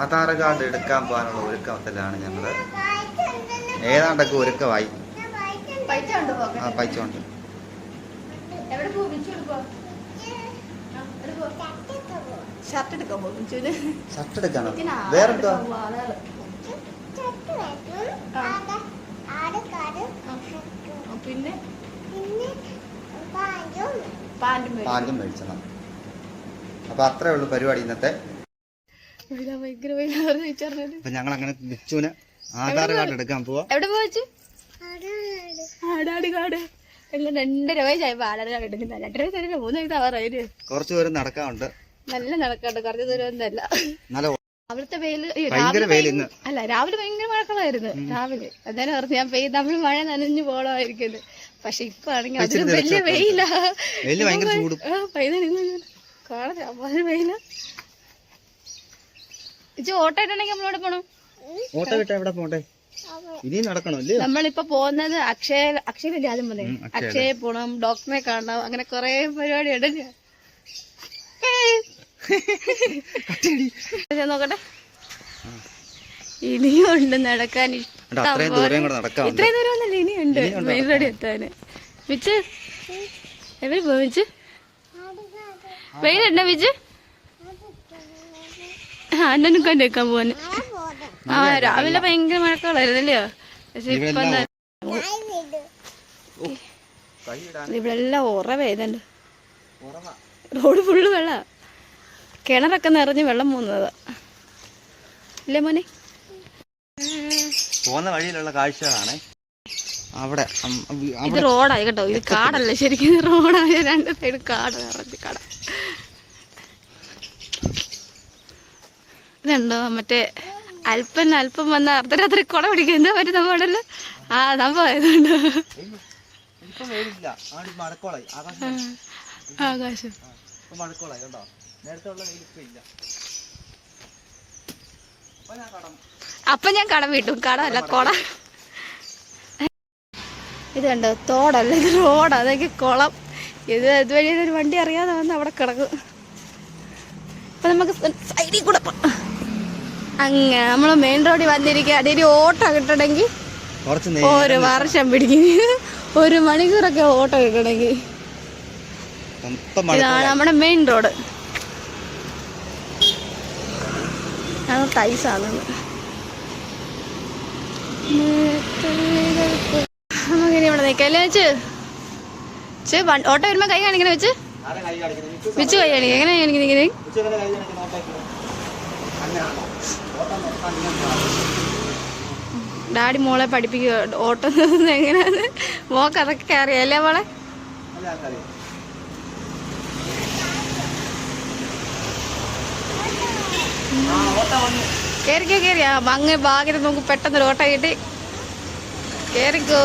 Aadhaar card എടുക്കാൻ പോകാനുള്ള ഒരുക്കത്തിലാണ് ഞങ്ങൾ ഏതാണ്ടൊക്കെ ഒരുക്കമായി. ആ എടുക്കോ ഷർട്ട് എടുക്കാൻ പോകും ഷർട്ട് എടുക്കാനോ? പിന്നെ? പാന്റും മേടിച്ചണം. അപ്പൊ അത്രേ ഉള്ളൂ പരിപാടി ഇന്നത്തെ വെയില, ഭയങ്കര വെയിലാണ് ചോദിച്ചറിഞ്ഞത്. അപ്പൊ ഞങ്ങൾ അങ്ങനെ ബിച്ചുവിന് ആധാർ കാർഡ് എടുക്കാൻ പോവാ. എവിടെ പോവച്ചു ആടാട് കാട്. എല്ലാം രണ്ടര വയസ്സായപ്പോ ആടാട് കാട് എടുക്കുന്ന. രണ്ടര വയസ്സായി മൂന്ന് വയസ്സ് ആവാറായി കുറച്ച് ദൂരം നടക്കാറുണ്ട് നല്ല നടക്കാണ്ട് കുറച്ച് ദൂരം ഒന്നല്ല നല്ല അവിടുത്തെ വെയിൽ അല്ല രാവിലെ ഭയങ്കര മഴക്കളായിരുന്നു. രാവിലെ. അന്നേരം ഓർത്ത് ഞാൻ പെയ്ത് നമ്മൾ മഴ നനഞ്ഞു പോളമായിരിക്കുന്നത് പക്ഷെ ഇപ്പൊ ആണെങ്കിൽ അതിന് വലിയ വെയിലാ. ഭയങ്കര ചൂടും. കാണാൻ വെയില. ഇച്ച് ഓട്ടോ ഇട്ടുണ്ടെങ്കിൽ നമ്മളോട് പോണം? ഓട്ടോ കിട്ടാൻ എവിടെ പോണ്ടേ? ഇനിയും നടക്കണോ ഇല്ലേ നമ്മളിപ്പോ പോകുന്നത് അക്ഷയ അക്ഷയല്ലേ ആദ്യം പോലെ അക്ഷയ പോണം ഡോക്ടറെ കാണണം അങ്ങനെ കൊറേ പരിപാടി ഉണ്ട്. ഞാൻ നോക്കട്ടെ. ഇനിയും ഉണ്ട് നടക്കാൻ ഇത്രയും ദൂരം ഒന്നല്ല ഇനിയുണ്ട് ഇനിയുണ്ട് മെയിൻ റോഡിൽ എത്താന്. വിച്ച് എവിടെ പോ വിച്ച് വെയിലുണ്ടോ വിച്ച് അണ്ണനും കണ്ടേക്കാൻ പോവാന് ആ രാവിലെ ഭയങ്കര മഴക്കാളായിരുന്നല്ലോ പക്ഷെ ഇപ്പൊ ഇവരെല്ലാം എന്താ- കൈയിടാൻ ഇവിടെ എല്ലാം ഉറവേതുണ്ട് റോഡ് ഫുള്ള് വെള്ള. കിണറൊക്കെ നിറഞ്ഞ് വെള്ളം പോകുന്നതാ. ഇല്ലേ മോനെ? പോകുന്ന വഴിയിലുള്ള കാഴ്ചകളാണ്. അവിടെ ഇത് റോഡായി കേട്ടോ. ഇത് കാടല്ലേ ശരിക്കും റോഡായ രണ്ട് സൈഡ് കാട് നിറഞ്ഞ് കാട. ഇതുണ്ടോ? മറ്റേ അല്പൻ അല്പം വന്ന അർദ്ധരാത്രി കുട പിടിക്കും എന്താ പറ്റുന്ന മോഡൽ. ആ സംഭവം ആകാശം അപ്പൊ ഞാൻ കടം വിട്ടു. കടമല്ല കൊട ഇത് കണ്ടോ? തോടല്ല ഇത് റോഡ്. അതൊക്കെ കുളം. ഇത് ഇതുവഴി ഒരു വണ്ടി അറിയാതെ വന്ന് അവിടെ കിടക്കും. അപ്പൊ നമുക്ക് സൈഡിൽ കൂടെ അങ്ങനെ നമ്മൾ മെയിൻ റോഡിൽ വന്നിരിക്കുക അതിൽ ഓട്ടോ കിട്ടണമെങ്കിൽ ഒരു വർഷം പിടിക്കും. ഒരു മണിക്കൂറൊക്കെ ഓട്ടോ കിട്ടണമെങ്കിൽ ഇതാണ് നമ്മുടെ മെയിൻ റോഡ് അത് ടൈസാണ് നമുക്കിനി ഇവിടെ നിൽക്കാം അല്ലേ വെച്ച്? ചേ ഓട്ടോ വരുമ്പോ കൈ കാണിക്കണ വെച്ച്? വെച്ച് കൈ കാണിക്കുക എങ്ങനെ കാണിക്കുന്നത് ഡാഡി മോളെ പഠിപ്പിക്കുക ഓട്ടോ എങ്ങനെയാണ്? മോക്ക് അതൊക്കെ അറിയാല്ലേ മോളെ? കയറിക്കോ ആ അങ്ങ് ഭാഗ്യത്തിൽ നമുക്ക് പെട്ടെന്ന് ഓട്ടം കിട്ടി. കേറിക്കോ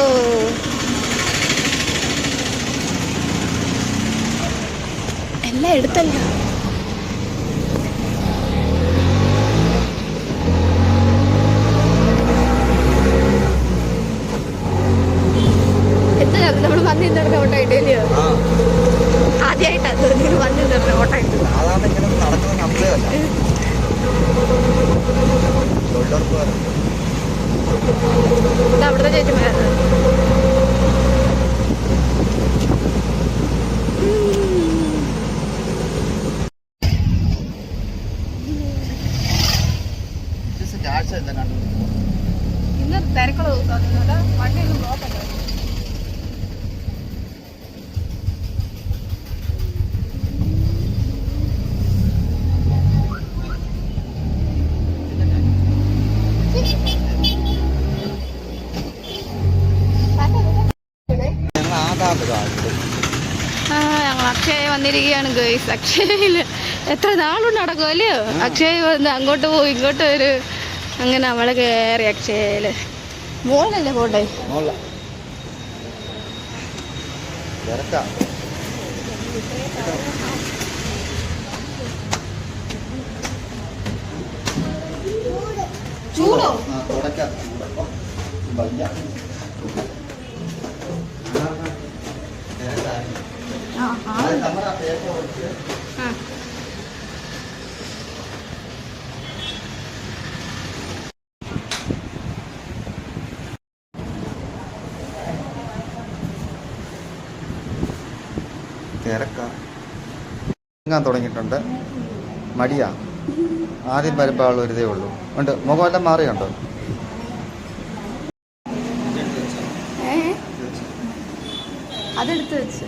എല്ലാം എടുത്തല്ലോ എത്ര നമ്മൾ വന്നിൽ നടന്ന ഓട്ടോ ആ, ആദ്യമായിട്ടാണ് തോന്നി വന്നിൽ നടന്ന ഓട്ടോ കിട്ടുന്നത് സാധാരണ ഇങ്ങനെ നടക്കുന്ന. ഇത് അവിടുത്തെ ചേച്ചിമാരാണ് Just ചാർജ് എന്താ കണ്ടു ഇന്ന് തിരക്കുള്ള ദിവസമാണ് വണ്ടി ഒന്നും ബ്ലോക്കല്ല ഞങ്ങൾ ആധാർ കാർഡ് ആ ഞങ്ങൾ അക്ഷയ വന്നിരിക്കുകയാണ് ഗേസ് അക്ഷയയിൽ എത്ര നാളുണ്ട് അല്ലേ? അക്ഷയ വന്ന് അങ്ങോട്ട് പോകും ഇങ്ങോട്ട് വരും. അങ്ങനെ നമ്മൾ കേറി അക്ഷയയിൽ. മോളല്ലേ പോട്ടെ ചൂടോ? തുടക്കാം. തിരക്കാൻ തുടങ്ങിയിട്ടുണ്ട്. മടിയാ. ആദ്യം വരുമ്പോൾ ഒരു ഇതേ ഉള്ളൂ. ഉണ്ട്. മുഖമെല്ലാം മാറിയുണ്ടോ? അതെടുത്ത് വെച്ച്.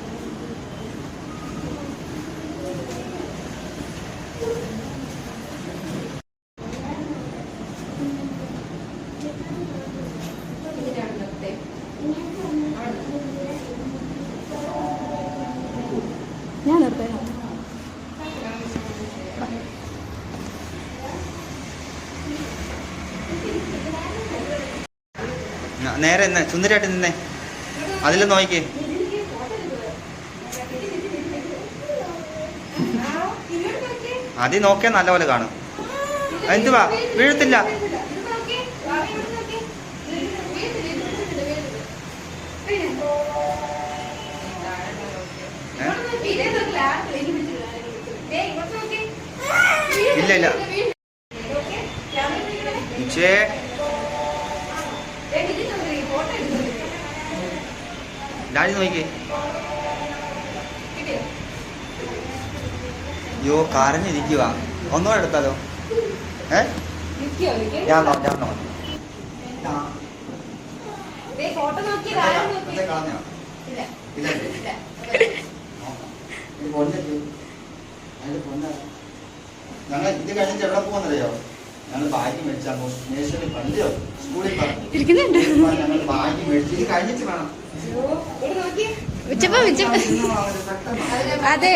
നേരെ എന്നെ സുന്ദരിയായിട്ട് നിന്നെ. അതിൽ നോക്കിക്കേ. ആദ്യം നോക്കിയാൽ നല്ലപോലെ കാണും. എന്തുവാ? വീഴത്തില്ല. ഇല്ല ഇല്ല ഇച്ചേ ഡാഡി നോക്കിക്കേ യോ കരഞ്ഞിരിക്കുക ഒന്നുകൂടെ എടുത്താലോ? ഏ? ഞാൻ നോ ഞാൻ നോക്കി? നോക്കാം. ഞങ്ങൾ ഇത് കഴിഞ്ഞിട്ട് എവിടെ പോകുന്നറിയോ ഞങ്ങൾ ബാഗ് മേടിച്ചാൽ പള്ളിയോ സ്കൂളിൽ പറഞ്ഞു ഇരിക്കുന്നുണ്ട്. ഞങ്ങൾ ബാഗ് മേടിച്ച് ഇത് കഴിഞ്ഞിട്ട് വേണം. ഉച്ചപ്പ. അതെ.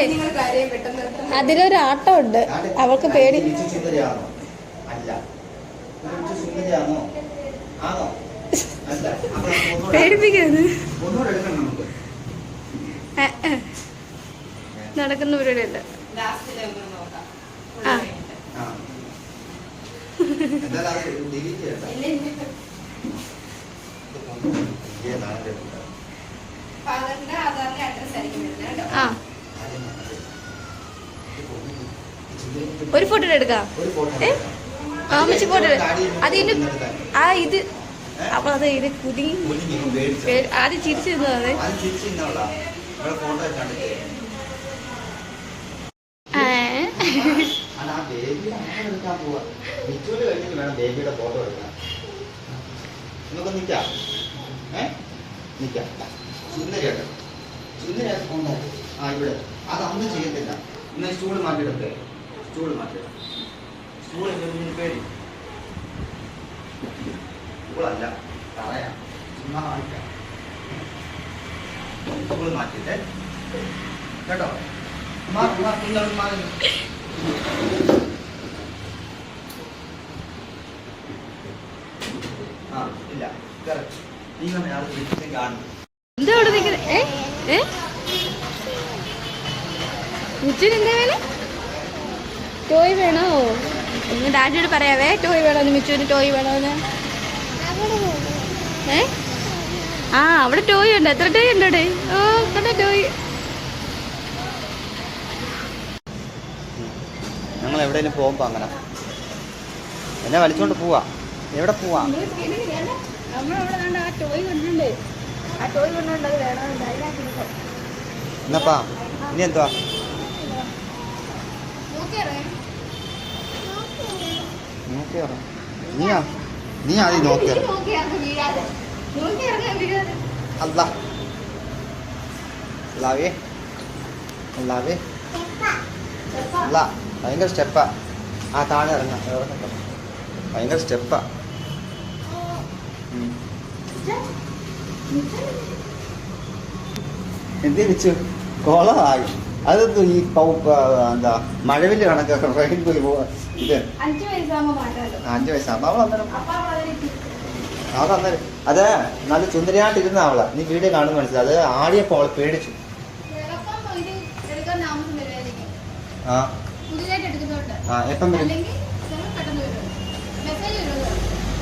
അതിലൊരു ആട്ടം ഉണ്ട് അവൾക്ക് പേടി. പേടിപ്പിക്കരുത്. നടക്കുന്ന പരിപാടിയല്ല. ആ. ആ. ഒരു ഫോട്ടോ എടുക്കാം? എടുക്കാം. ഫോട്ടോ ഡാഡി അതിന് ആ ഇത്? അപ്പൊ അത് ഇത് കുടുങ്ങി ആദ്യം ചിരിച്ചിരുന്നത് ഫോട്ടോ എടുക്കാം നമുക്ക് നിൽക്കാം ഏ നിൽക്കാം സുന്ദരിയായിട്ട് സുന്ദരിയായിട്ട് കൊണ്ടുപോകും ആ ഇവിടെ. അത് അന്ന് ചെയ്യത്തില്ല. ഇന്ന് സ്റ്റൂൾ മാറ്റിയിടത്തെ സ്റ്റൂൾ മാറ്റിയിടാം. സ്റ്റൂൾ മുന്നിൽ പേടി. സ്റ്റൂളല്ല പറയാം ചുമ്മാ കാണിക്കാം. സ്റ്റൂൾ മാറ്റിയിട്ടേ. കേട്ടോ? മാർക്ക് മാർക്ക് നിങ്ങൾ മാറി ആ ഇല്ല. കറക്റ്റ്. നിങ്ങൾ അയാൾ വിളിച്ചിട്ട് കാണും ടോയ് വേണോ? ഒന്ന് ഡാഡിയോട് പറയാവേ. ടോയ് വേണോന്ന് മിച്ചുവിന് ടോയ് വേണോന്ന് ഏ? ആ അവിടെ ടോയ് ഉണ്ട്. എത്ര ടോയ് ഉണ്ട് അവിടെ? ഓ കണ്ട ടോയ് ഞങ്ങൾ എവിടെയെങ്കിലും പോകുമ്പോൾ അങ്ങനെ. എന്നെ വലിച്ചോണ്ട് പോവാ. എവിടെ പോവാ? എന്നപ്പാ? ഇനി എന്തുവാ? നീയാ നീ ആദ്യം നോക്കിയാ. അല്ല. അല്ലാവേ. അല്ലാവേ. അല്ല ഭയങ്കര സ്റ്റെപ്പാ. ആ താഴെ ഇറങ്ങാം. ഇറങ്ങട്ടെ ഭയങ്കര സ്റ്റെപ്പാ. എന്തേ വെച്ചു കോളമായി അതെന്തു ഈ എന്താ മഴവിൽ കണക്കൊക്കെ റെയിൻ പോയി പോവാ ഇത്. അഞ്ചു അഞ്ച് വയസ്സാകുമ്പോൾ അവൾ അന്നേരം അവൾ അന്നേരം അത് നല്ല സുന്ദരിയായിട്ടിരുന്ന അവളാ. നീ വീഡിയോ കാണുന്ന മനസ്സിലായി അത് ആടിയപ്പോൾ അവൾ പേടിച്ചു. ആ. എപ്പം വരും?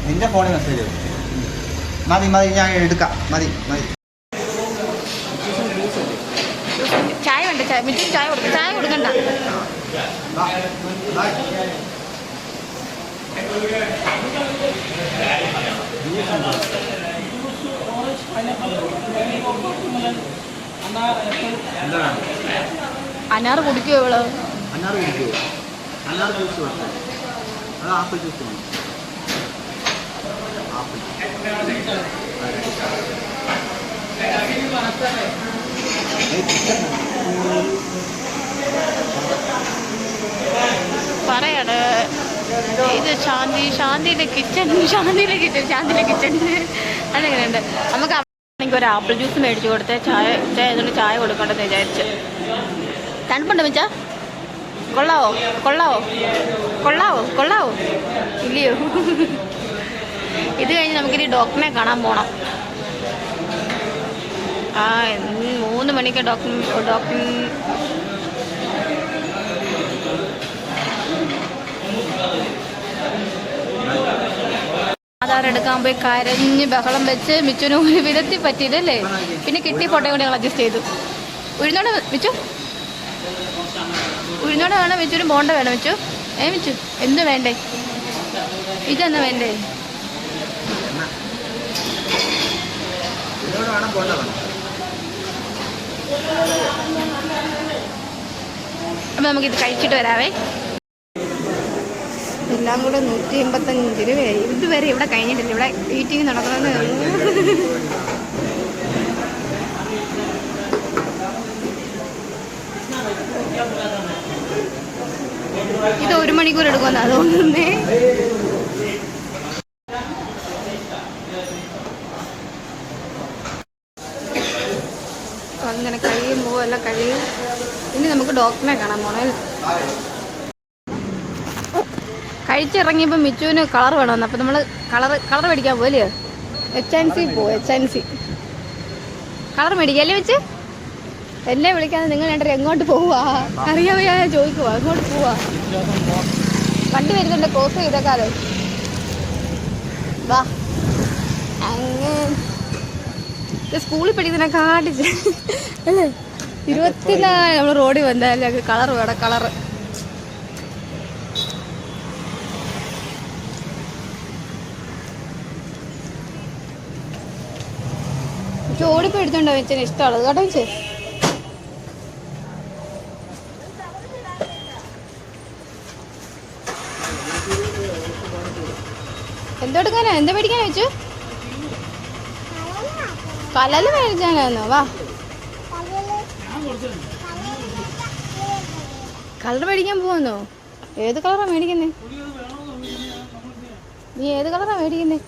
നിന്റെ ഫോണിൽ മെസ്സേജ് വരും മതി മതി ഞാൻ എടുക്കാം. മതി മതി. വേണ്ട ചായ മിറ്റും ചായ കൊടുക്ക ചായ കൊടുക്കണ്ട. എന്താണ് അനാറ് കുടിക്കുമോ ഇവൾ? അന്നാറ് കുടിക്കോ? അന്നാറ് ജ്യൂസ് അത് ആപ്പിൾ ജ്യൂസ് വേണം. ആപ്പിൾ. പറയാണ്. ഇത് ശാന്തി ശാന്തിയുടെ കിച്ചൺ ശാന്തിയുടെ കിച്ചൺ ശാന്തിയുടെ കിച്ചൺ അങ്ങനെയുണ്ട് നമുക്ക് എനിക്ക് ഒരു ആപ്പിൾ ജ്യൂസ് മേടിച്ചു കൊടുത്ത് ചായ ചായ അതുകൊണ്ട് ചായ കൊടുക്കണ്ടെന്ന് വിചാരിച്ച്. തണുപ്പുണ്ട് മിച്ച? കൊള്ളാവോ? കൊള്ളാവോ? കൊള്ളാവോ? കൊള്ളാവോ? ഇല്ലയോ? ഇത് കഴിഞ്ഞ് നമുക്കിനി ഡോക്ടറിനെ കാണാൻ പോണം. ആ മൂന്ന് മണിക്ക് ഡോക്ടർ ഡോക്ടർ ആധാർ എടുക്കാൻ പോയി കരഞ്ഞ് ബഹളം വെച്ച് മിച്ചുന് ഒരു വിധത്തിൽ പറ്റിയില്ലല്ലേ പിന്നെ കിട്ടി ഫോട്ടോ കൂടി ഞങ്ങൾ അഡ്ജസ്റ്റ് ചെയ്തു. ഉഴുന്നോടെ മിച്ചു? ഉഴുന്നോടെ വേണം മിച്ചുവിന് ബോണ്ട വേണം മിച്ചു? ഏ മിച്ചു എന്ത് വേണ്ടേ? ഇതെന്നാ വേണ്ടേ? വേണം. അപ്പം നമുക്കിത് കഴിച്ചിട്ട് വരാവേ. എല്ലാം കൂടെ നൂറ്റി എൺപത്തഞ്ച് രൂപയായി ഇതുവരെ ഇവിടെ കഴിഞ്ഞിട്ടില്ല. ഇവിടെ മീറ്റിംഗ് നടക്കുന്നത് ഇത് ഒരു മണിക്കൂർ എടുക്കുമെന്നാ തോന്നുന്നേ അങ്ങനെ കഴിയുമ്പോൾ എല്ലാം കഴിയും ഇനി നമുക്ക് ഡോക്ടറിനെ കാണാൻ പോണേ കഴിച്ചിറങ്ങിയപ്പോൾ മിച്ചുവിന് കളർ വേണമെന്ന് അപ്പം നമ്മൾ കളർ കളർ മേടിക്കാൻ പോലെയോ എച്ച് എൻ സി പോവും എച്ച് എൻ സി കളർ മേടിക്കല്ലേ വെച്ച് എന്നെ വിളിക്കാതെ നിങ്ങൾ രണ്ടര എങ്ങോട്ട് പോവാ? അറിയാമോ ചോദിക്കുവാ എങ്ങോട്ട് പോവാ? വണ്ടി വരുന്നുണ്ട് ക്രോസ് ചെയ്തേക്കാലോ. വാ. അങ്ങനെ സ്കൂളിൽ പഠിക്കുന്ന കാട്ടിച്ച് അല്ലേ ഇരുപത്തിനാല് നമ്മൾ റോഡിൽ വന്നാലേ കളർ വേണം കളർ. എടുത്തോണ്ടോ വെച്ചാൽ ഇഷ്ടമുള്ളത് കേട്ടോ വെച്ചേ എന്തെടുക്കാനാ എന്താ പഠിക്കാനാ വെച്ചു കലല് മേടിച്ചാനാന്നോ വാ. കളർ മേടിക്കാൻ പോവാന്നോ? ഏത് കളറാ മേടിക്കുന്നേ? നീ ഏത് കളറാ മേടിക്കുന്നേ?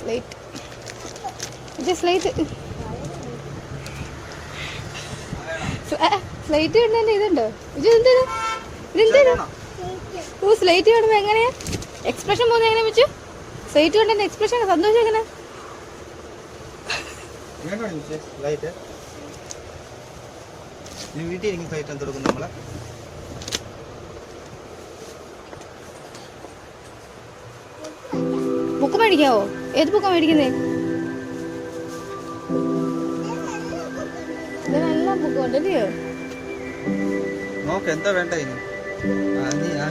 സ്ലേറ്റ് ഇത് സ്ലേറ്റ് സ്ലേറ്റ് കണ്ടതിന്റെ ഇതുണ്ടോ? ഇത് എന്താണ് ഇതെന്താണ് ഓ സ്ലേറ്റ് എങ്ങനെയാ? എക്സ്പ്രഷൻ പോകുന്നത് എങ്ങനെയാ വെച്ചു? സ്ലേറ്റ് കണ്ടതിന്റെ എക്സ്പ്രഷൻ സന്തോഷം എങ്ങനെ? വീട്ടിൽ എനിക്ക് ലൈറ്റ് എന്ത് കൊടുക്കും നമ്മളെ? ബുക്ക് മേടിക്കാവോ? ഏത് ബുക്കാ മേടിക്കുന്നേ? ഇതിനെല്ലാം ബുക്ക് ഉണ്ടല്ലയോ നോക്ക് എന്താ വേണ്ട ഇനി?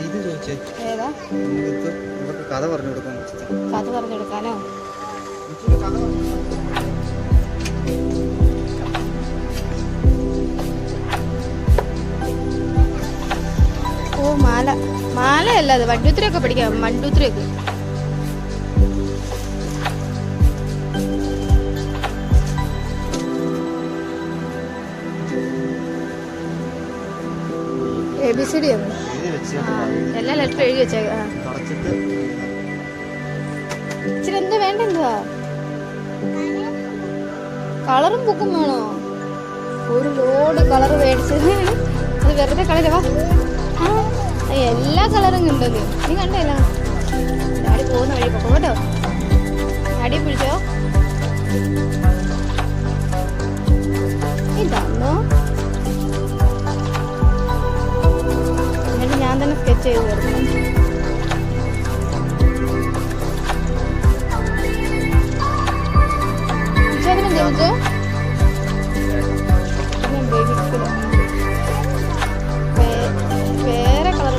ഇത് ചോദിച്ചേ. ഏതാ? കഥ പറഞ്ഞു കൊടുക്കാൻ കഥ പറഞ്ഞു കൊടുക്കാനോ? ഓ മാല. മാലയല്ല അത്. വണ്ടൂത്തിരിയൊക്കെ പഠിക്കാം. വണ്ടൂത്തിരിയൊക്കെ എ ബി സി ഡി എല്ലാം എഴുതി ലെറ്റർ വെച്ചേക്ക. എന്തുവാ കളറും ബുക്കും വേണോ? ഒരു ലോഡ് കളർ മേടിച്ച് അത് വെറുതെ കളരവാ എല്ലാ കളറും കണ്ടത് നീ കണ്ടല്ല ഡാഡി പോകുന്ന വഴി പോകും കേട്ടോ. അടി പിടിച്ചോ. ഇതാണോ എന്നിട്ട് ഞാൻ തന്നെ സ്കെച്ച് ചെയ്ത് തരുന്നു ചോദിച്ചോ വേറെ കളർ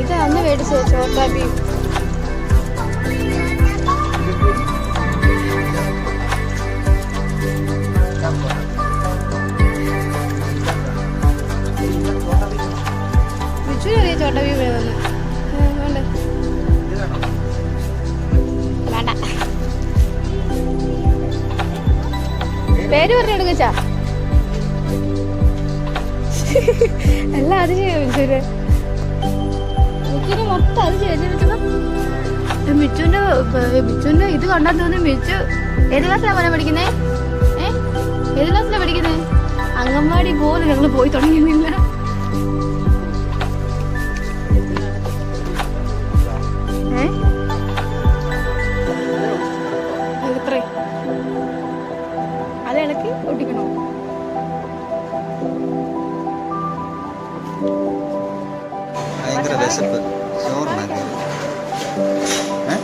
ഇത് അന്ന് മേടിച്ചത് ചോട്ടാ ബീ. വിച്ചു അറിയ ചോട്ടാ ബീ വേണമെന്ന് പേര് പറഞ്ഞെടുക്കച്ചാ അല്ല അത് ചെയ്യാം മിച്ചുന് മിച്ചുന് മൊത്തം അത് ചെയ്യാം മിച്ചുന്റെ മിച്ചുന്റെ ഇത് കണ്ടാൽ തോന്നുന്നു മിച്ചു ഏത് ക്ലാസ്സിലാണ് പോലെ പഠിക്കുന്നേ? ഏത് ക്ലാസ്സിലാണ് പഠിക്കുന്നേ? അംഗൻവാടി പോലും ഞങ്ങൾ പോയി തുടങ്ങിയില്ല ഭയങ്കര വിശപ്പ് ചോറുണ്ടാക്കി ഏ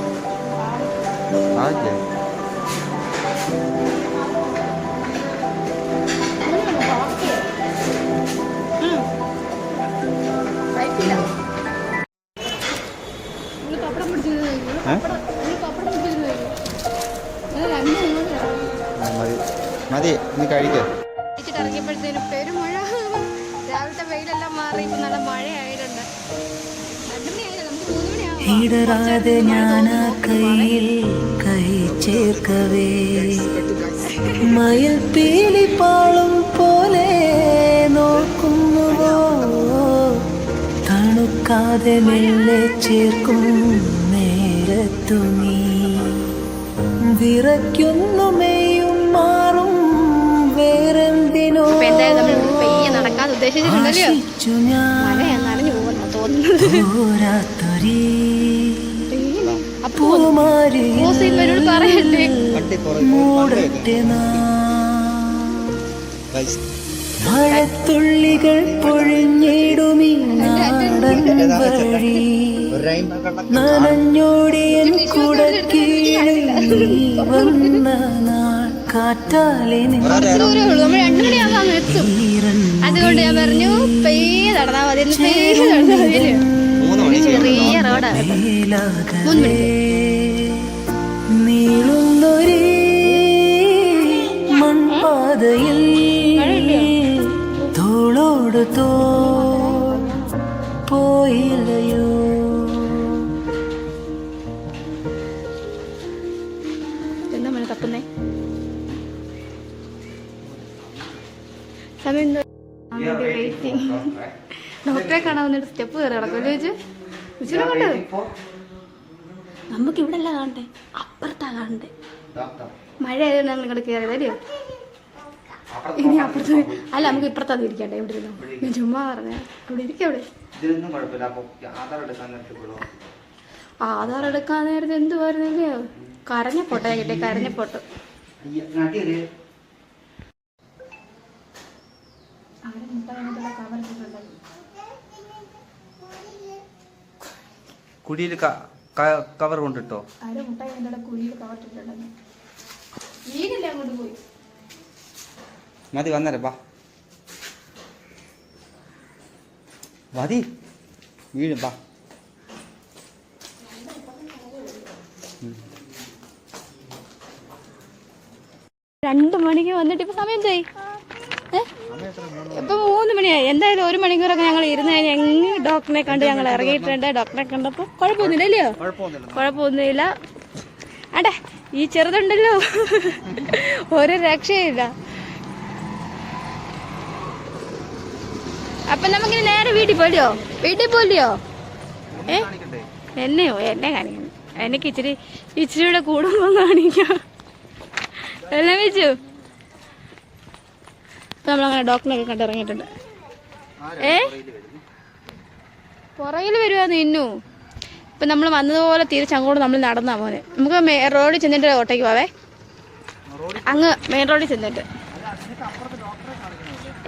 ആദ്യം ഇടറാതെ ഞാൻ ആ കയ്യിൽ കൈ ചേർക്കവേ. മയിൽ പാളും പോലെ നോക്കുന്നുവോ? തണുക്കാതെ മെല്ലെ ചേർക്കും നേരത്തു നീ. വിറയ്ക്കുന്നു മെയ്യും മാറും വേറെന്തിനോ. നടക്കാൻ ഉദ്ദേശിച്ചിട്ടുണ്ടല്ലോ. മഴയാ പറയല്ലേ? മൂടട്ടെ മഴത്തുള്ളികൾ പൊഴിഞ്ഞിടുമിടി നാടൻ വഴി നനഞ്ഞോടിയൻ കുടക്കീഴിൽ വന്ന നാൾ കാറ്റാലെ അതുകൊണ്ട് ഞാൻ പറഞ്ഞു പെയ്യെ നടന്നാ മതി. എന്ന് പെയ്യെ മതി. ചെറിയ റോഡാ. നീളുന്നൊരേ മൺപാതയിൽ തോളോട് തോ പോയില്ലയോ? എന്താ മഴ തപ്പുന്നേ? സമയം ഡോക്ടറെ കാണാൻ വന്നിട്ട് സ്റ്റെപ്പ് കയറി കിടക്കുമല്ലോ ചോദിച്ചു? നമുക്ക് ഇവിടെ അല്ല കാണണ്ടേ? അപ്പുറത്താ കാണണ്ടേ? മഴ ആയതുകൊണ്ട് ഞങ്ങൾ ഇങ്ങോട്ട് കയറിയത് അല്ലയോ ഇനി അപ്പുറത്ത് അല്ല നമുക്ക് ഇപ്പുറത്താ ഇരിക്കട്ടെ ഇവിടെ ഇരുന്നു ഞാൻ ചുമ്മാ പറഞ്ഞ. ഇവിടെ ഇരിക്കാം അവിടെ. ഇതിനൊന്നും കുഴപ്പമില്ല. അപ്പൊ ആധാർ എടുക്കാൻ നേരത്തെ വിടുമോ ആധാർ എടുക്കാൻ നേരത്തെ എന്തുവായിരുന്നില്ലേ കരഞ്ഞ ഫോട്ടോ കിട്ടിയ കരഞ്ഞ ഫോട്ടോ. അവരെ മുട്ടായിട്ടുള്ള കവർ കൊണ്ടിട്ടോ കുഴിയിൽ കവർ കൊണ്ടിട്ടോ? മതി വന്നേരെ വാ. മതി. വീഴും വാ. രണ്ട് മണിക്ക് വന്നിട്ട് ഇപ്പൊ സമയം എന്തായി? ഏ? ഇപ്പൊ മൂന്ന് മണിയായി എന്തായാലും ഒരു മണിക്കൂറൊക്കെ ഞങ്ങൾ ഇരുന്ന് കഴിഞ്ഞാൽ എങ്ങ് ഡോക്ടറിനെ കണ്ട് ഞങ്ങൾ ഇറങ്ങിയിട്ടുണ്ട്. ഡോക്ടറെ കണ്ടപ്പോ കുഴപ്പമൊന്നുമില്ല അല്ലയോ? കുഴപ്പമൊന്നുമില്ല. അടെ ഈ ചെറുതുണ്ടല്ലോ. ഒരു രക്ഷയില്ല. അപ്പൊ നമുക്കിനി നേരെ വീട്ടിൽ പോലെയോ വീട്ടിൽ പോലെയോ ഏ? എന്നെയോ? എന്നെ കാണിക്കണം എനിക്ക് ഇച്ചിരി ഇച്ചിരി കൂടെ കൂടുമ്പോ കാണിക്കാം. എല്ലാം വെച്ചു ഇപ്പൊ നമ്മളങ്ങനെ ഡോക്ടറിനൊക്കെ കണ്ടിറങ്ങിയിട്ടുണ്ട്. ഏ? പുറകിൽ വരുവാ നിന്നു. ഇപ്പം നമ്മൾ വന്നതുപോലെ തിരിച്ചങ്ങോട്ട് നമ്മൾ നടന്നാ മോനെ നമുക്ക് മെയിൻ റോഡിൽ ചെന്നിട്ട് ഓട്ടോയ്ക്ക് പോവേ. അങ്ങ് മെയിൻ റോഡിൽ ചെന്നിട്ട്.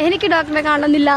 എനിക്ക് ഡോക്ടറെ കാണുന്നില്ല